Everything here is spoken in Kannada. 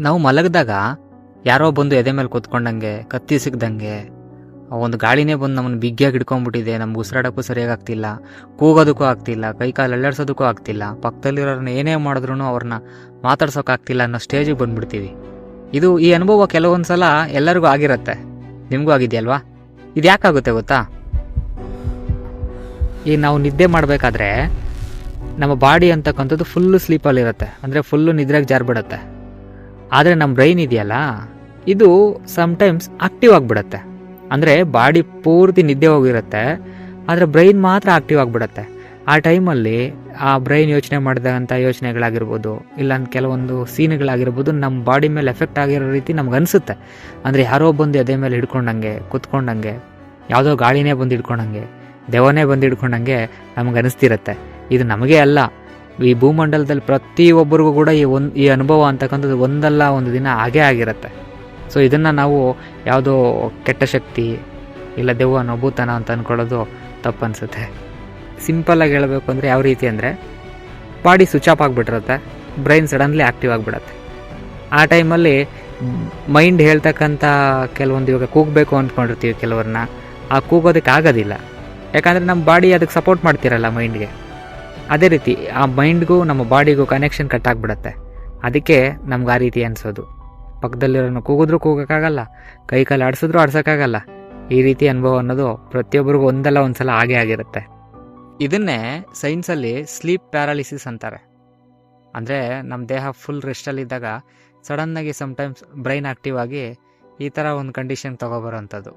ನಾವು ಮಲಗಿದಾಗ ಯಾರೋ ಬಂದು ಎದೆ ಮೇಲೆ ಕೂತ್ಕೊಂಡಂಗೆ, ಕತ್ತಿ ಸಿಗ್ದಂಗೆ ಒಂದು ಗಾಳಿನೇ ಬಂದು ನಮ್ಮನ್ನು ಬಿಗ್ಗಿಯಾಗಿ ಹಿಡ್ಕೊಂಡ್ಬಿಟ್ಟಿದೆ. ನಮ್ಗೆ ಉಸಿರಾಡೋಕ್ಕೂ ಸರಿಯಾಗಿ ಆಗ್ತಿಲ್ಲ. ಕೂಗೋದಕ್ಕೂ ಆಗ್ತಿಲ್ಲ. ಕೈ ಕಾಲು ಅಲ್ಲಾಡ್ಸೋದಕ್ಕೂ ಆಗ್ತಿಲ್ಲ. ಪಕ್ಕದಲ್ಲಿರೋರನ್ನ ಏನೇ ಮಾಡಿದ್ರು ಅವ್ರನ್ನ ಮಾತಾಡ್ಸೋಕ್ಕಾಗ್ತಿಲ್ಲ ಅನ್ನೋ ಸ್ಟೇಜಿಗೆ ಬಂದ್ಬಿಡ್ತೀವಿ. ಇದು ಈ ಅನುಭವ ಕೆಲವೊಂದು ಸಲ ಎಲ್ಲರಿಗೂ ಆಗಿರುತ್ತೆ. ನಿಮಗೂ ಆಗಿದೆಯಲ್ವಾ? ಇದು ಯಾಕಾಗುತ್ತೆ ಗೊತ್ತಾ? ಈ ನಾವು ನಿದ್ದೆ ಮಾಡಬೇಕಾದ್ರೆ ನಮ್ಮ ಬಾಡಿ ಅಂತಕ್ಕಂಥದ್ದು ಫುಲ್ಲು ಸ್ಲೀಪಲ್ಲಿರುತ್ತೆ ಅಂದರೆ ಫುಲ್ಲು ನಿದ್ರೆಗೆ ಜಾರ್ಬಿಡುತ್ತೆ. ಆದರೆ ನಮ್ಮ ಬ್ರೈನ್ ಇದೆಯಲ್ಲ? ಇದು ಸಮ್ಟೈಮ್ಸ್ ಆಕ್ಟಿವ್ ಆಗಿಬಿಡತ್ತೆ. ಅಂದರೆ ಬಾಡಿ ಪೂರ್ತಿ ನಿದ್ದೆ ಹೋಗಿರುತ್ತೆ, ಆದರೆ ಬ್ರೈನ್ ಮಾತ್ರ ಆಕ್ಟಿವ್ ಆಗಿಬಿಡತ್ತೆ. ಆ ಟೈಮಲ್ಲಿ ಆ ಬ್ರೈನ್ ಯೋಚನೆ ಮಾಡಿದಂಥ ಯೋಚನೆಗಳಾಗಿರ್ಬೋದು ಇಲ್ಲ ಕೆಲವೊಂದು ಸೀನ್ಗಳಾಗಿರ್ಬೋದು ನಮ್ಮ ಬಾಡಿ ಮೇಲೆ ಎಫೆಕ್ಟ್ ಆಗಿರೋ ರೀತಿ ನಮ್ಗೆ ಅನಿಸುತ್ತೆ. ಅಂದರೆ ಯಾರೋ ಬಂದು ಎದೆ ಮೇಲೆ ಹಿಡ್ಕೊಂಡಂಗೆ, ಕುತ್ಕೊಂಡಂಗೆ, ಯಾವುದೋ ಗಾಳಿನೇ ಬಂದು ಹಿಡ್ಕೊಂಡಂಗೆ ದೆವನೇ ಬಂದು ಹಿಡ್ಕೊಂಡಂಗೆ ನಮ್ಗೆ ಅನಿಸ್ತಿರತ್ತೆ. ಇದು ನಮಗೆ ಅಲ್ಲ ಈ ಭೂಮಂಡಲದಲ್ಲಿ ಪ್ರತಿಯೊಬ್ಬರಿಗೂ ಕೂಡ ಈ ಒಂದು ಈ ಅನುಭವ ಅಂತಕ್ಕಂಥದ್ದು ಒಂದಲ್ಲ, ಒಂದು ದಿನ ಹಾಗೇ ಆಗಿರುತ್ತೆ. ಸೊ ಇದನ್ನು ನಾವು ಯಾವುದೋ ಕೆಟ್ಟ ಶಕ್ತಿ ಇಲ್ಲ ದೆವ್ವ ನಭೂತನ ಅಂತ ಅಂದ್ಕೊಳ್ಳೋದು ತಪ್ಪು ಅನಿಸುತ್ತೆ ಸಿಂಪಲ್ಲಾಗಿ ಹೇಳಬೇಕು ಅಂದರೆ ಯಾವ ರೀತಿ ಅಂದರೆ, ಬಾಡಿ ಸ್ವಿಚ್ ಆಫ್ ಆಗಿಬಿಟ್ಟಿರುತ್ತೆ ಬ್ರೈನ್ ಸಡನ್ಲಿ ಆ್ಯಕ್ಟಿವ್ ಆಗಿಬಿಡತ್ತೆ. ಆ ಟೈಮಲ್ಲಿ ಮೈಂಡ್ ಹೇಳ್ತಕ್ಕಂಥ ಕೆಲವೊಂದು ಇವಾಗ ಕೂಗಬೇಕು ಅಂದ್ಕೊಂಡಿರ್ತೀವಿ ಕೆಲವ್ರನ್ನ, ಆ ಕೂಗೋದಕ್ಕೆ ಆಗೋದಿಲ್ಲ. ಯಾಕಂದರೆ ನಮ್ಮ ಬಾಡಿ ಅದಕ್ಕೆ ಸಪೋರ್ಟ್ ಮಾಡ್ತಿರಲ್ಲ ಮೈಂಡ್ಗೆ ಅದೇ ರೀತಿ ಆ ಮೈಂಡ್ಗೂ ನಮ್ಮ ಬಾಡಿಗೂ ಕನೆಕ್ಷನ್ ಕಟ್ ಆಗಿಬಿಡತ್ತೆ. ಅದಕ್ಕೆ ನಮ್ಗೆ ಆ ರೀತಿ ಅನಿಸೋದು. ಪಕ್ಕದಲ್ಲಿರೋನು ಕೂಗಿದ್ರೂ ಕೂಗೋಕ್ಕಾಗಲ್ಲ, ಕೈ ಕಾಲು ಆಡಿಸಿದ್ರೂ ಆಡ್ಸೋಕ್ಕಾಗಲ್ಲ. ಈ ರೀತಿ ಅನುಭವ ಅನ್ನೋದು ಪ್ರತಿಯೊಬ್ಬರಿಗೂ ಒಂದಲ್ಲ ಒಂದು ಸಲ ಆಗೇ ಆಗಿರುತ್ತೆ. ಇದನ್ನೇ ಸೈನ್ಸಲ್ಲಿ ಸ್ಲೀಪ್ ಪ್ಯಾರಾಲಿಸಿಸ್ ಅಂತಾರೆ. ಅಂದರೆ ನಮ್ಮ ದೇಹ ಫುಲ್ ರೆಸ್ಟಲ್ಲಿದ್ದಾಗ ಸಡನ್ನಾಗಿ ಸಮ್ಟೈಮ್ಸ್ ಬ್ರೈನ್ ಆಕ್ಟಿವ್ ಆಗಿ ಈ ಥರ ಒಂದು ಕಂಡೀಷನ್ ತೊಗೊಬರೋಂಥದ್ದು.